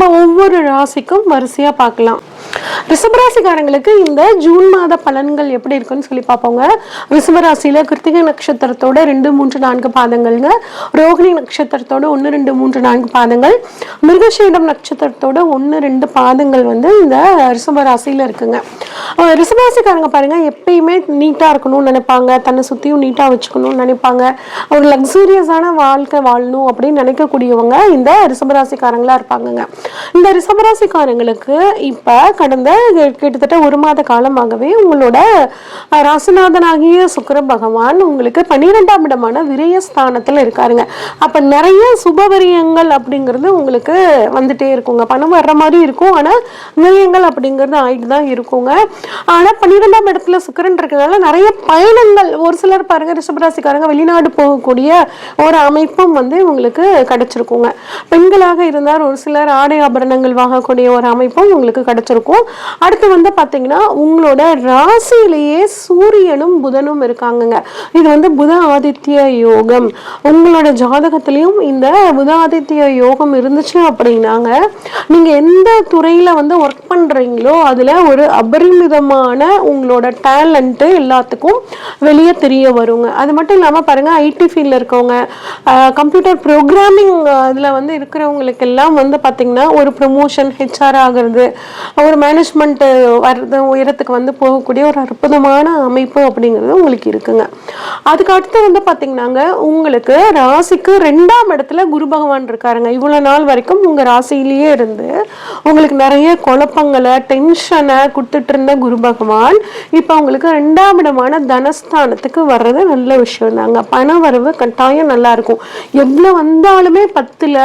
நம்ம ஒவ்வொரு ராசிக்கும் வரிசையா பார்க்கலாம். ரிஷபராசிக்காரங்களுக்கு இந்த ஜூன் மாத பலன்கள் எப்படி இருக்குன்னு சொல்லி பார்ப்போங்க. ரிஷபராசியில கிருத்திகை நட்சத்திரத்தோட ரெண்டு மூன்று நான்கு பாதங்கள்ங்க. ரோகிணி நட்சத்திரத்தோட ஒன்று ரெண்டு மூன்று நான்கு பாதங்கள். மிருகசீடம் நட்சத்திரத்தோட ஒன்று ரெண்டு பாதங்கள் வந்து இந்த ரிஷபராசியில இருக்குங்க. அஹ் ரிஷபராசிக்காரங்க பாருங்க எப்பயுமே நீட்டா இருக்கணும்னு நினைப்பாங்க. தன்னை சுத்தியும் நீட்டா வச்சுக்கணும்னு நினைப்பாங்க. ஒரு லக்ஸூரியஸான வாழ்க்கை வாழணும் அப்படின்னு நினைக்கக்கூடியவங்க இந்த ரிஷபராசிக்காரங்களா இருப்பாங்கங்க. இந்த ரிசபராசிக்காரங்களுக்கு இப்ப கடந்த கிட்டத்தட்ட ஒரு மாத காலமாகவே உங்களோட அஹ், ராசிநாதனாகிய பகவான் உங்களுக்கு பன்னிரெண்டாம் இடமான விரயஸ்தானத்துல இருக்காருங்க. அப்ப நிறைய சுபவரியங்கள் அப்படிங்கிறது உங்களுக்கு வந்துட்டே இருக்குங்க. பணம் வர்ற மாதிரி இருக்கும். ஆனா விரயங்கள் அப்படிங்கிறது ஆகிட்டு தான் இருக்குங்க. ஆனா பன்னிரெண்டாம் இடத்துல சுக்கரன் இருக்கிறதுனால நிறைய பயணங்கள் ஒரு சிலர் பாருங்க ரிஷபராசிக்காரங்க வெளிநாடு போகக்கூடிய ஒரு அமைப்பும் வந்து உங்களுக்கு கிடைச்சிருக்குங்க. பெண்களாக இருந்தால் ஒரு சிலர் ஆடை ஆபரணங்கள் வாங்கக்கூடிய ஒரு அமைப்பும் உங்களுக்கு கிடைச்சிருக்கும். அடுத்து வந்து பார்த்தீங்கன்னா உங்களோட ராசியிலேயே சூரியனும் புதனும் இருக்காங்கங்க. இது வந்து புத ஆதித்ய யோகம். உங்களோட ஜாதகத்திலையும் இந்த புத ஆதித்ய யோகம் இருந்துச்சு அப்படின்னாங்க. நீங்கள் எந்த துறையில் வந்து ஒர்க் பண்ணுறீங்களோ அதில் ஒரு அபரிமிதமான உங்களோட டேலண்ட்டு எல்லாத்துக்கும் வெளியே தெரிய வருங்க. அது மட்டும் இல்லாமல் பாருங்கள் ஐடி ஃபீல்டில் இருக்கவங்க கம்ப்யூட்டர் ப்ரோக்ராமிங் அதில் வந்து இருக்கிறவங்களுக்கு எல்லாம் வந்து பார்த்திங்கன்னா ஒரு ப்ரொமோஷன் ஹெச்ஆர் ஆகிறது ஒரு மேனேஜ்மெண்ட் வர்றது உயரத்துக்கு வந்து போகக்கூடிய ஒரு அற்புதமான அமைப்பு அப்படிங்கிறது உங்களுக்கு இருக்குங்க. அதுக்கு அடுத்து வந்து பார்த்தீங்கன்னாங்க உங்களுக்கு ராசிக்கு ரெண்டாம் இடத்துல குரு பகவான் இருக்காருங்க. இவ்வளோ நாள் வரைக்கும் உங்கள் ராசியிலேயே இருந்து உங்களுக்கு நிறைய குழப்பங்களை டென்ஷனை கொடுத்துட்டு இருந்த குரு பகவான் இப்போ உங்களுக்கு ரெண்டாம் இடமான தனஸ்தானத்துக்கு வர்றது நல்ல விஷயம் தாங்க பண வரவு கட்டாயம் நல்லா இருக்கும். எவ்வளோ வந்தாலுமே பத்தில்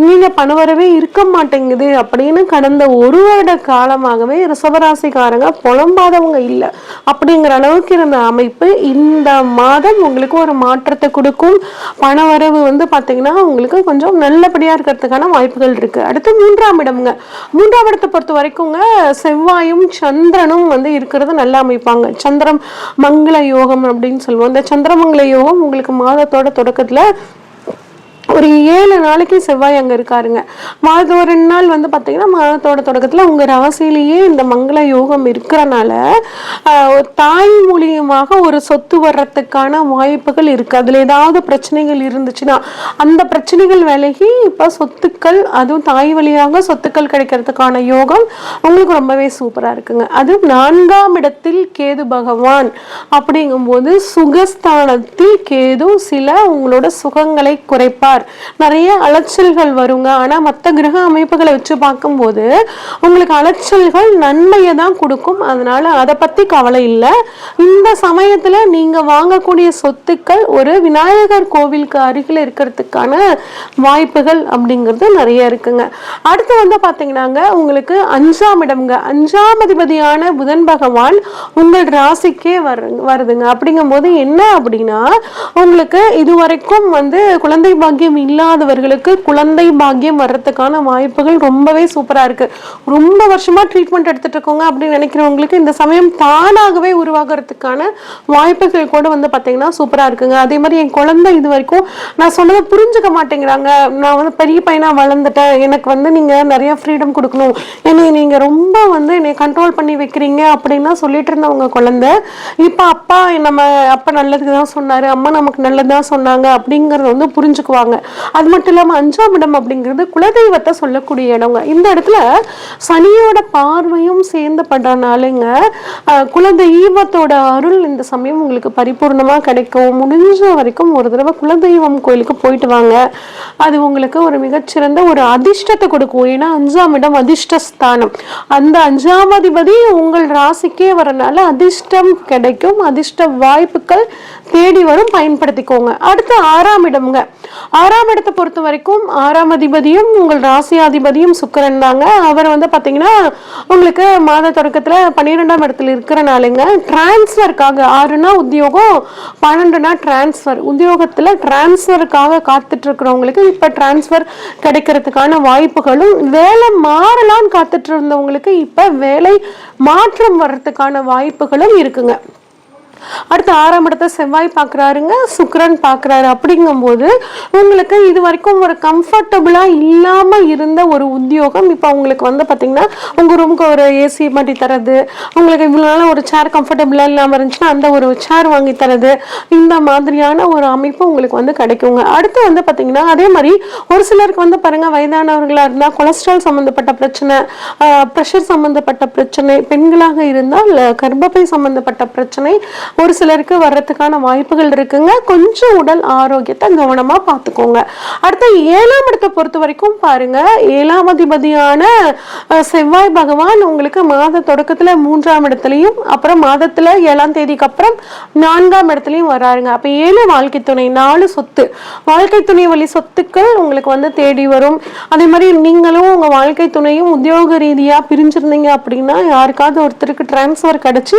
இங்கே பண வரவே இருக்க மாட்டேங்குது அப்படின்னு கடந்த ஒரு வருட காலமாகவே ரிசவராசிக்காரங்க புலம்பாதவங்க இல்லை. அப்படிங்கிற அளவுக்கு இருந்த அமைப்பு இந்த மாதம் உங்களுக்கு ஒரு மாற்றத்தை கொடுக்கும். பண வரவு வந்து பாத்தீங்கன்னா உங்களுக்கு கொஞ்சம் நல்லபடியா இருக்கிறதுக்கான வாய்ப்புகள் இருக்கு. அடுத்து மூன்றாம் இடம்ங்க. மூன்றாம் இடத்தை பொறுத்த வரைக்குங்க செவ்வாயும் சந்திரனும் வந்து இருக்கிறது நல்லா அமைப்பாங்க. சந்திரம் மங்கள யோகம் அப்படின்னு சொல்லுவோம். இந்த சந்திரமங்கல யோகம் உங்களுக்கு மாதத்தோட தொடக்கத்துல ஒரு ஏழு நாளைக்கு செவ்வாய் அங்கே இருக்காருங்க. மாதம் ஒரு ரெண்டு நாள் வந்து பார்த்தீங்கன்னா மாதத்தோட தொடக்கத்தில் உங்கள் ராசியிலேயே இந்த மங்கள யோகம் இருக்கிறனால ஒரு தாய் மூலியமாக ஒரு சொத்து வர்றதுக்கான வாய்ப்புகள் இருக்குது அதில் ஏதாவது பிரச்சனைகள் இருந்துச்சுன்னா அந்த பிரச்சனைகள் விலகி இப்போ சொத்துக்கள் அதுவும் தாய் வழியாக சொத்துக்கள் கிடைக்கிறதுக்கான யோகம் உங்களுக்கு ரொம்பவே சூப்பராக இருக்குங்க. அது நான்காம் இடத்தில் கேது பகவான் அப்படிங்கும்போது சுகஸ்தானத்தில் கேது சில உங்களோட சுகங்களை குறைப்பார். நிறைய அலைச்சல்கள் வருங்க. ஆனா மற்ற கிரக அமைப்புகளை வச்சு பார்க்கும்போது உங்களுக்கு அலைச்சல்கள் நன்மையை தான் கொடுக்கும். அதனால அதை பத்தி கவலை இல்லை. இந்த சமயத்துல நீங்க வாங்கக்கூடிய சொத்துக்கள் ஒரு விநாயகர் கோவிலுக்கு அருகில் இருக்கிறதுக்கான வாய்ப்புகள் அப்படிங்கிறது நிறைய இருக்குங்க. அடுத்து வந்து பார்த்தீங்கன்னாங்க உங்களுக்கு அஞ்சாம் இடம்ங்க. அஞ்சாம் அதிபதியான புதன் பகவான் உங்கள் ராசிக்கே வரு வருதுங்க. அப்படிங்கும்போது என்ன அப்படின்னா உங்களுக்கு இதுவரைக்கும் வந்து குழந்தை பாக்கியம் இல்லாதவர்களுக்கு குழந்தை பாக்கியம் வர்றதுக்கான வாய்ப்புகள் ரொம்பவே சூப்பராக இருக்குது ரொம்ப வருஷமாக ட்ரீட்மெண்ட் எடுத்துகிட்டு இருக்கோங்க அப்படின்னு நினைக்கிறவங்களுக்கு இந்த சமயம் தானாகவே உருவாகிறதுக்கான வாய்ப்புகள் கூட வந்து பாத்தீங்கன்னா சூப்பராக இருக்குங்க. அதே மாதிரி என் குழந்தை இது வரைக்கும் நான் சொன்னதை புரிஞ்சுக்க மாட்டேங்கிறாங்க. நான் வந்து பெரிய பையனாக வளர்ந்துட்டேன். எனக்கு வந்து நீங்கள் நிறையா ஃப்ரீடம் கொடுக்கணும். என்னை நீங்கள் ரொம்ப வந்து என்னை கண்ட்ரோல் பண்ணி வைக்கிறீங்க அப்படின்லாம் சொல்லிட்டு இருந்தவங்க குழந்தை இப்போ அப்பா நம்ம அப்பா நல்லதுக்கு தான் சொன்னார். அம்மா நமக்கு நல்லது தான் சொன்னாங்க அப்படிங்கிறத வந்து புரிஞ்சுக்குவாங்க. அது மட்டும் இல்லாமல் அஞ்சாம் இடம் அப்படிங்கிறது குலதெய்வத்தை சொல்லக்கூடிய இடங்க. இந்த இடத்துல சனியோட பார்வையும் சேர்ந்து படுறனாலங்க குலதெய்வத்தோட அருள் இந்த சமயம் உங்களுக்கு பரிபூர்ணமாக கிடைக்கும். முடிஞ்ச வரைக்கும் ஒரு தடவை குலதெய்வம் கோயிலுக்கு போயிட்டு வாங்க. அது உங்களுக்கு ஒரு மிகச்சிறந்த ஒரு அதிர்ஷ்டத்தை கொடுக்கும். ஏன்னா அஞ்சாம் இடம் அதிர்ஷ்டஸ்தானம். அந்த அஞ்சாம் அதிபதி உங்கள் ராசிக்கே வரனால அதிர்ஷ்டம் கிடைக்கும். அதிர்ஷ்ட வாய்ப்புகள் தேடி வரும். பயன்படுத்திக்கோங்க. அடுத்து ஆறாம் இடம்ங்க. ஆறாம் இடத்தை பொறுத்த வரைக்கும் ஆறாம் அதிபதியும் உங்கள் ராசியாதிபதியும் சுக்கரன் தாங்க. அவர் வந்து பார்த்தீங்கன்னா உங்களுக்கு மாத தொடக்கத்தில் பன்னிரெண்டாம் இடத்துல இருக்கிறனாலுங்க டிரான்ஸ்ஃபருக்காக ஆறுனா உத்தியோகம் பன்னெண்டுனா டிரான்ஸ்ஃபர் உத்தியோகத்தில் டிரான்ஸ்ஃபருக்காக காத்துட்ருக்கிறவங்களுக்கு இப்போ டிரான்ஸ்ஃபர் கிடைக்கிறதுக்கான வாய்ப்புகளும் வேலை மாறலாம்னு காத்துட்டு இருந்தவங்களுக்கு இப்போ வேலை மாற்றம் வர்றதுக்கான வாய்ப்புகளும் இருக்குங்க. அடுத்து ஆறாம் இடத்த செவ்வாய் பார்க்குறாருங்க சுக்ரன் பார்க்குறாரு. அப்படிங்கும்போது உங்களுக்கு இது வரைக்கும் ஒரு கம்ஃபர்டபுளாக இல்லாமல் இருந்த ஒரு உத்தியோகம் இப்போ உங்களுக்கு வந்து பார்த்தீங்கன்னா உங்கள் ரூமுக்கு ஒரு ஏசி மாட்டி தரது உங்களுக்கு இவ்வளோ நாள் ஒரு சேர் கம்ஃபர்டபுளாக இல்லாமல் இருந்துச்சுன்னா அந்த ஒரு சேர் வாங்கி தரது இந்த மாதிரியான ஒரு அமைப்பு உங்களுக்கு வந்து கிடைக்குங்க. அடுத்து வந்து பார்த்தீங்கன்னா அதே மாதிரி ஒரு சிலருக்கு வந்து பாருங்க வயதானவர்களாக இருந்தால் கொலஸ்ட்ரால் சம்மந்தப்பட்ட பிரச்சனை ப்ரெஷர் சம்மந்தப்பட்ட பிரச்சனை பெண்களாக இருந்தால் கர்ப்பப்பை சம்மந்தப்பட்ட பிரச்சனை ஒரு சிலருக்கு வர்றதுக்கான வாய்ப்புகள் இருக்குங்க. கொஞ்சம் உடல் ஆரோக்கியத்தை கவனமாக பார்த்துக்கோங்க. அடுத்து ஏழாம் இடத்தை பொறுத்த வரைக்கும் பாருங்க. ஏழாம் அதிபதியான செவ்வாய் பகவான் உங்களுக்கு மாத தொடக்கத்தில் மூன்றாம் இடத்துலையும் அப்புறம் மாதத்துல ஏழாம் தேதிக்கு அப்புறம் நான்காம் இடத்துலையும் வராருங்க. அப்போ ஏழு வாழ்க்கை துணை நாலு சொத்து. வாழ்க்கை துணை வழி சொத்துக்கள் உங்களுக்கு வந்து தேடி வரும். அதே மாதிரி நீங்களும் உங்கள் வாழ்க்கை துணையும் உத்தியோக ரீதியாக பிரிஞ்சிருந்தீங்க அப்படின்னா யாருக்காவது ஒருத்தருக்கு டிரான்ஸ்ஃபர் கிடச்சி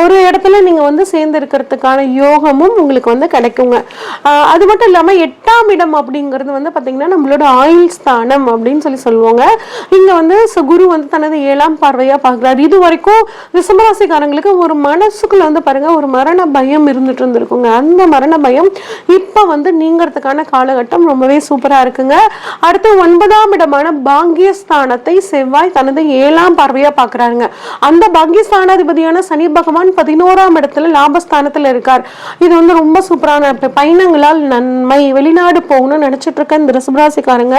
ஒரு இடத்துல நீங்கள் வந்து சேர்ந்து இருக்கிறதுக்கான யோகமும் உங்களுக்கு வந்து கிடைக்குங்க. அது மட்டும் இல்லாமல் எட்டாம் இடம் அப்படிங்கிறது வந்து பாத்தீங்கன்னா நம்மளோட ஆயுள் ஸ்தானம் அப்படின்னு சொல்லி சொல்லுவாங்க. இங்கே வந்து குரு வந்து தனது ஏழாம் பார்வையாக பார்க்குறாரு. இது வரைக்கும் ரிசம்பராசிக்காரங்களுக்கு ஒரு மனசுக்குள்ள வந்து பாருங்க ஒரு மரண பயம் இருந்துட்டு இருந்திருக்குங்க. அந்த மரண பயம் இப்போ வந்து நீங்கிறதுக்கான காலகட்டம் ரொம்பவே சூப்பராக இருக்குங்க. அடுத்து ஒன்பதாம் இடமான பாங்கியஸ்தானத்தை செவ்வாய் தனது ஏழாம் பார்வையாக பார்க்குறாருங்க. அந்த பாக்கியஸ்தானாதிபதியான சனி பகவான் பதினோராம் இடத்துல லாபஸ்தானத்தில் இருக்கார். இது வந்து ரொம்ப சூப்பரான பயணங்களால் நன்மை. வெளிநாடு போகணும்னு நினைச்சிட்டு இருக்க இந்த ரிசபராசிக்காரங்க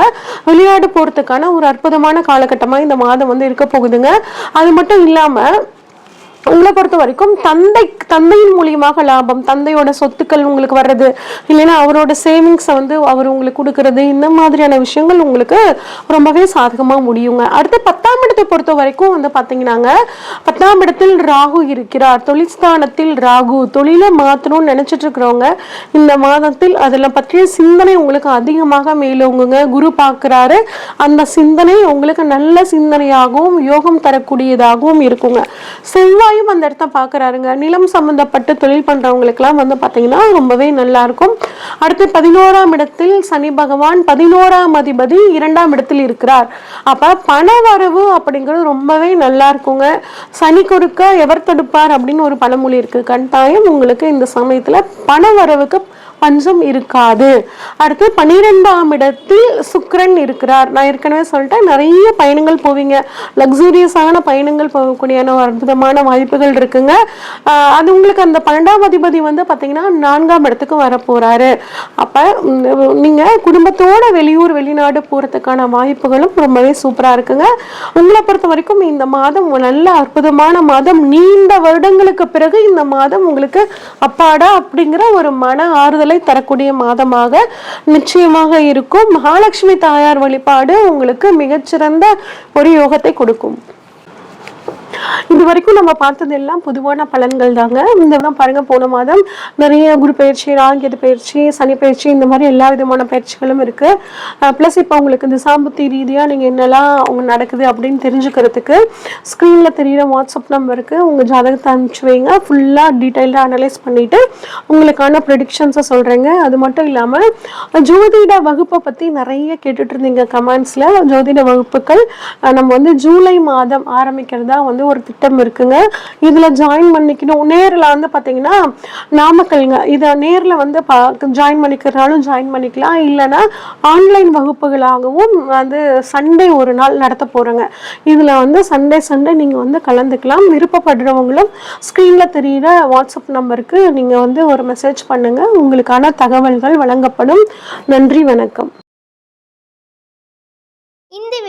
வெளிநாடு போறதுக்கான ஒரு அற்புதமான காலகட்டமா இந்த மாதம் வந்து இருக்க போகுதுங்க. அது மட்டும் இல்லாம உங்களை பொறுத்த வரைக்கும் தந்தை தந்தையின் மூலியமாக லாபம் தந்தையோட சொத்துக்கள் உங்களுக்கு வர்றது இல்லைன்னா அவரோட சேவிங்ஸை வந்து அவர் உங்களுக்கு கொடுக்கறது இந்த மாதிரியான விஷயங்கள் உங்களுக்கு ரொம்பவே சாதகமாக முடியுங்க. அடுத்து பத்தாம் இடத்தை பொறுத்த வரைக்கும் வந்து பார்த்தீங்கன்னாங்க பத்தாம் இடத்தில் ராகு இருக்கிறார். தொழிற்ஸ்தானத்தில் ராகு தொழிலை மாற்றணும்னு நினச்சிட்டு இருக்கிறவங்க இந்த மாதத்தில் அதில் பற்றிய சிந்தனை உங்களுக்கு அதிகமாக மேலோங்குங்க. குரு பார்க்குறாரு அந்த சிந்தனை உங்களுக்கு நல்ல சிந்தனையாகவும் யோகம் தரக்கூடியதாகவும் இருக்குங்க. செவ்வாயும் அந்த இடத்த பார்க்குறாருங்க நிலம் சம்மந்தப்பட்டு தொழில் பண்றவங்களுக்குலாம் வந்து பார்த்தீங்கன்னா ரொம்பவே நல்லா இருக்கும். அடுத்து பதினோராம் இடத்தில் சனி பகவான் பதினோராம் அதிபதி இரண்டாம் இடத்தில் இருக்கிறார். அப்ப பண வரவு அப்படிங்கிறது ரொம்பவே நல்லா இருக்குங்க. சனி கொடுக்க எவர் தடுப்பார் அப்படின்னு ஒரு பழமொழி இருக்கு. கட்டாயம் உங்களுக்கு இந்த சமயத்துல பண வரவுக்கு பஞ்சம் இருக்காது. அடுத்து பன்னிரெண்டாம் இடத்தில் சுக்கரன் இருக்கிறார். நான் ஏற்கனவே சொல்லிட்டேன் நிறைய பயணங்கள் போவீங்க. லக்ஸூரியஸான பயணங்கள் போகக்கூடிய அற்புதமான வாய்ப்புகள் இருக்குங்க. அது உங்களுக்கு அந்த பன்னெண்டாம் அதிபதி வந்து பார்த்தீங்கன்னா நான்காம் இடத்துக்கு வர போறாரு அப்போ நீங்கள் குடும்பத்தோட வெளியூர் வெளிநாடு போகிறதுக்கான வாய்ப்புகளும் ரொம்பவே சூப்பராக இருக்குங்க. உங்களை பொறுத்த வரைக்கும் இந்த மாதம் நல்ல அற்புதமான மாதம். நீண்ட வருடங்களுக்கு பிறகு இந்த மாதம் உங்களுக்கு அப்பாடா அப்படிங்கிற ஒரு மன ஆறுதலை தரக்கூடிய மாதமாக நிச்சயமாக இருக்கும். மகாலட்சுமி தாயார் வழிபாடு உங்களுக்கு மிகச்சிறந்த ஒரு யோகத்தை கொடுக்கும். இது வரைக்கும் நம்ம பார்த்தது எல்லாம் பொதுவான பலன்கள் தாங்க இந்த தான் பாருங்க போன மாதம் நிறைய குரு பயிற்சி ராங்கியது பயிற்சி சனி பயிற்சி இந்த மாதிரி எல்லா விதமான பயிற்சிகளும் இருக்கு. ப்ளஸ் இப்போ உங்களுக்கு இந்த திசாம்புத்தி ரீதியாக நீங்கள் என்னெல்லாம் அவங்க நடக்குது அப்படின்னு தெரிஞ்சுக்கிறதுக்கு ஸ்க்ரீனில் தெரியிற வாட்ஸ்அப் நம்பருக்கு உங்கள் ஜாதகத்தை அனுப்பிச்சு வைங்க. ஃபுல்லாக டீட்டெயிலாக அனலைஸ் பண்ணிட்டு உங்களுக்கான ப்ரெடிக்ஷன்ஸை சொல்கிறேங்க அது மட்டும் இல்லாமல் ஜோதிட வகுப்பை பற்றி நிறைய கேட்டுட்டு இருந்தீங்க கமெண்ட்ஸில் ஜோதிட வகுப்புகள் நம்ம வந்து ஜூலை மாதம் ஆரம்பிக்கிறதா வந்து ஒரு திட்டம் இருக்குங்க. இதில் ஜாயின் பண்ணிக்கணும். நேரில் வந்து பார்த்தீங்கன்னா நாமக்கல்ங்க இதை நேரில் வந்து பா ஜாயின் பண்ணிக்கிறனாலும் ஜாயின் பண்ணிக்கலாம். இல்லைன்னா ஆன்லைன் வகுப்புகளாகவும் வந்து சண்டே ஒரு நாள் நடத்த போகிறோங்க இதில் வந்து சண்டே சண்டே நீங்கள் வந்து கலந்துக்கலாம். விருப்பப்படுறவங்களும் ஸ்க்ரீனில் தெரிகிற வாட்ஸ்அப் நம்பருக்கு நீங்கள் வந்து ஒரு மெசேஜ் பண்ணுங்கள் உங்களுக்கான தகவல்கள் வழங்கப்படும். நன்றி வணக்கம்.